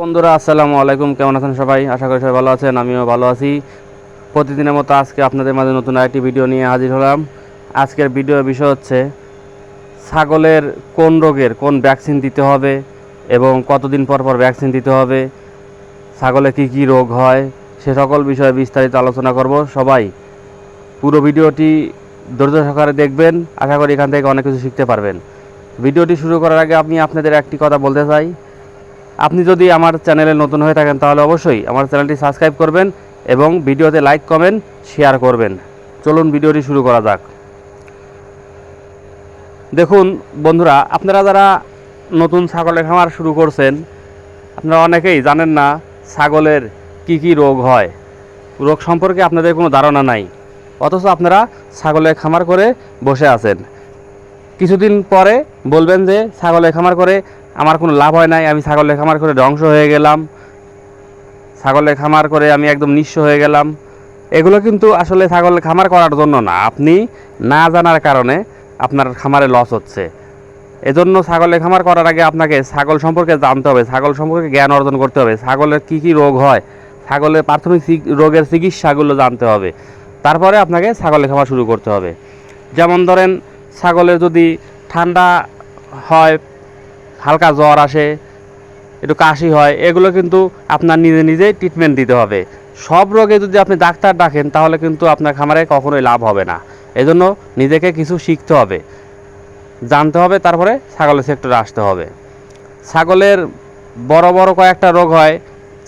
বন্ধুরা, আসসালামু আলাইকুম। কেমন আছেন সবাই? আশা করি সবাই ভালো আছেন, আমিও ভালো আছি। প্রতিদিনের মতো আজকে আপনাদের মাঝে নতুন আরেকটি ভিডিও নিয়ে হাজির হলাম। আজকের ভিডিওর বিষয় হচ্ছে, ছাগলের কোন রোগের কোন ভ্যাকসিন দিতে হবে এবং কতদিন পর পর ভ্যাকসিন দিতে হবে, ছাগলে কি কি রোগ হয়, সে সকল বিষয়ে বিস্তারিত আলোচনা করব। সবাই পুরো ভিডিওটি ধৈর্য সহকারে দেখবেন। আশা করি এখান থেকে অনেক কিছু শিখতে পারবেন। ভিডিওটি শুরু করার আগে আমি আপনাদের একটি কথা বলতে চাই। আপনি যদি আমার চ্যানেলে নতুন হয়ে থাকেন, তাহলে অবশ্যই আমার চ্যানেলটি সাবস্ক্রাইব করবেন এবং ভিডিওতে লাইক, কমেন্ট, শেয়ার করবেন। চলুন ভিডিওটি শুরু করা যাক। দেখুন বন্ধুরা, আপনারা যারা নতুন ছাগলের খামার শুরু করছেন, আপনারা অনেকেই জানেন না ছাগলের কি কি রোগ হয়। রোগ সম্পর্কে আপনাদের কোনো ধারণা নাই। অথচ আপনারা ছাগলের খামার করে বসে আছেন। কিছুদিন পরে বলবেন যে ছাগলের খামার করে আমার কোনো লাভ হয় নাই, আমি ছাগলের খামার করে ধ্বংস হয়ে গেলাম। ছাগলের খামার করে আমি একদম নিঃস্ব হয়ে গেলাম। এগুলো কিন্তু আসলে ছাগলের খামার করার জন্য না, আপনি না জানার কারণে আপনার খামারে লস হচ্ছে। এজন্য ছাগলের খামার করার আগে আপনাকে ছাগল সম্পর্কে জানতে হবে, ছাগল সম্পর্কে জ্ঞান অর্জন করতে হবে, ছাগলের কি কি রোগ হয়, ছাগলের প্রাথমিক রোগের চিকিৎসাগুলো জানতে হবে। তারপরে আপনাকে ছাগলের খামার শুরু করতে হবে। যেমন ধরেন, ছাগলের যদি ঠান্ডা হয় হালকা জ্বর আসে, একটু কাশি হয়, এগুলো কিন্তু আপনার নিজে নিজেই ট্রিটমেন্ট দিতে হবে। সব রোগে যদি আপনি ডাক্তার ডাকেন, তাহলে কিন্তু আপনার খামারে কখনোই লাভ হবে না। এজন্য নিজেকে কিছু শিখতে হবে। জানতে হবে, তারপরে ছাগলের সেক্টরে আসতে হবে। ছাগলের বড় বড় কয়েকটা রোগ হয়,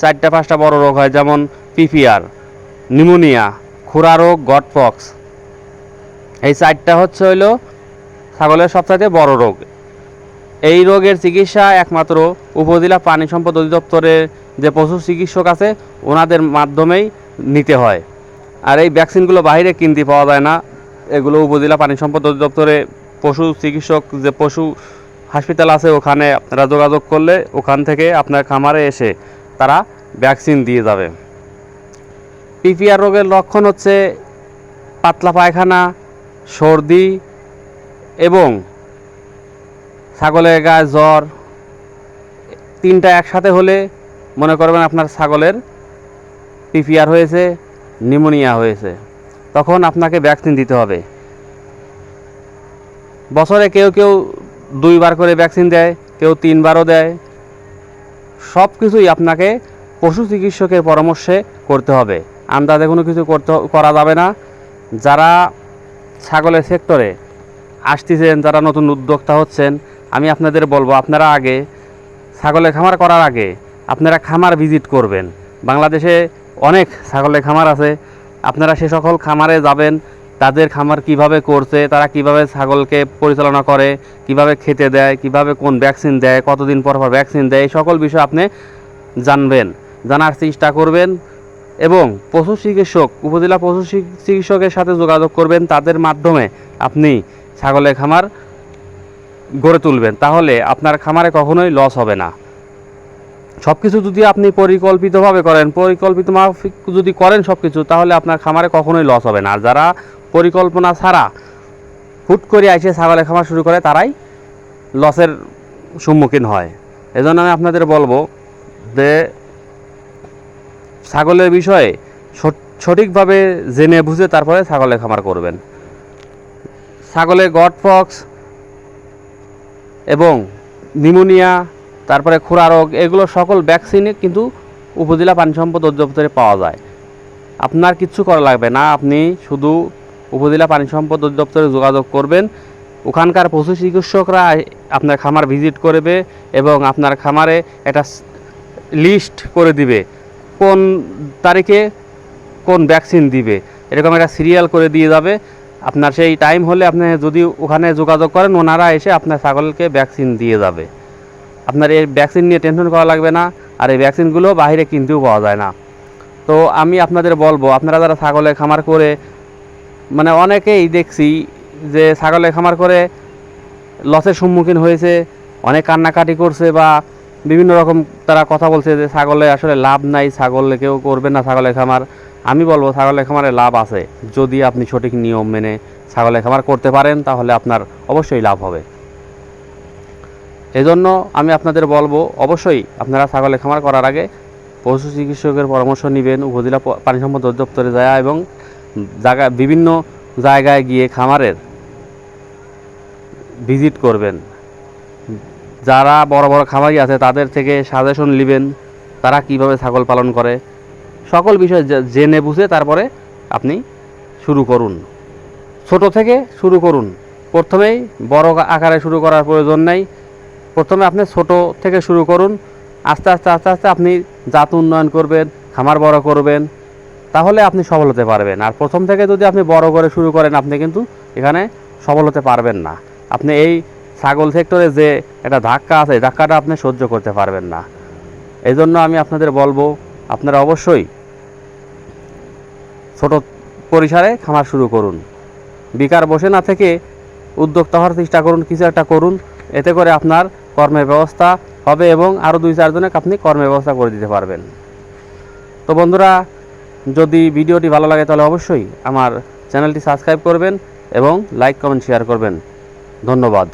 চারটা পাঁচটা বড় রোগ হয়, যেমন পিপিআর নিউমোনিয়া খুরা রোগ গটপক্স এই চারটা হচ্ছে হইল ছাগলের সবচাইতে বড় রোগ। এই রোগের চিকিৎসা একমাত্র উপজেলা পানি সম্পদ অধিদপ্তরে যে পশু চিকিৎসক আছে, ওনাদের মাধ্যমেই নিতে হয়। আর এই ভ্যাকসিনগুলো বাইরে কিনতে পাওয়া যায় না। এগুলো উপজেলা পানি সম্পদ অধিদপ্তরে পশু চিকিৎসক যে পশু হাসপাতাল আছে, ওখানে আপনারা যোগাযোগ করলে ওখান থেকে আপনার খামারে এসে তারা ভ্যাকসিন দিয়ে যাবে। পিপিআর রোগের লক্ষণ হচ্ছে পাতলা পায়খানা, সর্দি এবং ছাগলের গায়ে জ্বর, তিনটা একসাথে হলে মনে করবেন আপনার ছাগলের পিপিআর হয়েছে নিউমোনিয়া হয়েছে। তখন আপনাকে ভ্যাকসিন দিতে হবে। বছরে কেউ কেউ দুইবার করে ভ্যাকসিন দেয়, কেউ তিনবারও দেয়। সব কিছুই আপনাকে পশু চিকিৎসকের পরামর্শে করতে হবে। আন্দাজে কোনো কিছু করতে করা যাবে না। যারা ছাগলের সেক্টরে আসতেছেন, যারা নতুন উদ্যোক্তা হচ্ছেন আমি আপনাদের বলব, আপনারা আগে ছাগলের খামার করার আগে আপনারা খামার ভিজিট করবেন। বাংলাদেশে অনেক ছাগলের খামার আছে। আপনারা সে সকল খামারে যাবেন, তাদের খামার কীভাবে করছে, তারা কীভাবে ছাগলকে পরিচালনা করে, কীভাবে খেতে দেয়, কীভাবে কোন ভ্যাকসিন দেয়, কতদিন পর পর ভ্যাকসিন দেয়, এই সকল বিষয় আপনি জানবেন, জানার চেষ্টা করবেন এবং পশু চিকিৎসক, উপজেলা পশু চিকিৎসকের সাথে যোগাযোগ করবেন। তাদের মাধ্যমে আপনি ছাগলের খামার গড়ে তুলবেন, তাহলে আপনার খামারে কখনোই লস হবে না। সব কিছু যদি আপনি পরিকল্পিতভাবে করেন, পরিকল্পিত মাফিক যদি করেন সব কিছু তাহলে আপনার খামারে কখনোই লস হবে না। আর যারা পরিকল্পনা ছাড়া হুট করে এসে ছাগলের খামার শুরু করে, তারাই লসের সম্মুখীন হয়। এজন্য আমি আপনাদের বলব যে, ছাগলের বিষয়ে সঠ- সঠিকভাবে জেনে বুঝে তারপরে ছাগলের খামার করবেন। ছাগলের গটফক্স এবং নিউমোনিয়া তারপরে খুরা রোগ, এগুলো সকল ভ্যাকসিনে কিন্তু উপজেলা পানি সম্পদ অধিদপ্তরে পাওয়া যায়। আপনার কিচ্ছু করা লাগবে না, আপনি শুধু উপজেলা পানি সম্পদ অধিদপ্তরে যোগাযোগ করবেন। ওখানকার পশু চিকিৎসকরা আপনার খামার ভিজিট করবে এবং আপনার খামারে একটা লিস্ট করে দিবে, কোন তারিখে কোন ভ্যাকসিন দিবে। এরকম একটা সিরিয়াল করে দিয়ে যাবে। আপনার সেই টাইম হলে আপনি যদি ওখানে যোগাযোগ করেন, ওনারা এসে আপনার ছাগলকে ভ্যাকসিন দিয়ে যাবে। আপনার এই ভ্যাকসিন নিয়ে টেনশন করা লাগবে না, আর এই ভ্যাকসিনগুলো বাইরে কিনতেও পাওয়া যায় না। তো আমি আপনাদের বলব, আপনারা যারা ছাগলের খামার করে মানে অনেকেই দেখছি যে ছাগলের খামার করে লসের সম্মুখীন হয়েছে, অনেক কান্নাকাটি করছে বা বিভিন্ন রকম তারা কথা বলছে যে ছাগলে আসলে লাভ নাই ছাগলে কেউ করবে না ছাগলের খামার। আমি বলব ছাগলের খামারে লাভ আছে। যদি আপনি সঠিক নিয়ম মেনে ছাগলের খামার করতে পারেন, তাহলে আপনার অবশ্যই লাভ হবে। এই জন্য আমি আপনাদের বলব, অবশ্যই আপনারা ছাগলের খামার করার আগে পশু চিকিৎসকের পরামর্শ নেবেন, উপজেলা পানি সম্পদ অধিদপ্তরে যায় এবং জায়গা বিভিন্ন জায়গায় গিয়ে খামারের ভিজিট করবেন। যারা বড় বড় খামারি আছে, তাদের থেকে সাজেশন নেবেন, তারা কীভাবে ছাগল পালন করে। সকল বিষয় জেনে বুঝে তারপরে আপনি শুরু করুন। ছোট থেকে শুরু করুন। প্রথমেই বড় আকারে শুরু করার প্রয়োজন নেই। প্রথমে আপনি ছোট থেকে শুরু করুন। আস্তে আস্তে আস্তে আস্তে আপনি জাত উন্নয়ন করবেন, খামার বড় করবেন, তাহলে আপনি সফল হতে পারবেন। আর প্রথম থেকে যদি আপনি বড় করে শুরু করেন, আপনি কিন্তু এখানে সফল হতে পারবেন না। আপনি এই ছাগল সেক্টরে যে একটা ধাক্কা আছে ধাক্কাটা আপনি সহ্য করতে পারবেন না। এই জন্য আমি আপনাদের বলব আপনারা অবশ্যই ছোট পরিসরে খামার শুরু করুন। বেকার বসে না থেকে উদ্যোক্তা হওয়ার চেষ্টা করুন, কিছু একটা করুন। এতে করে আপনার কর্মের ব্যবস্থা হবে এবং আরও দুই চারজনকে আপনি কর্মের ব্যবস্থা করে দিতে পারবেন। তো বন্ধুরা, যদি ভিডিওটি ভালো লাগে তাহলে অবশ্যই আমার চ্যানেলটি সাবস্ক্রাইব করবেন এবং লাইক, কমেন্ট, শেয়ার করবেন। ধন্যবাদ।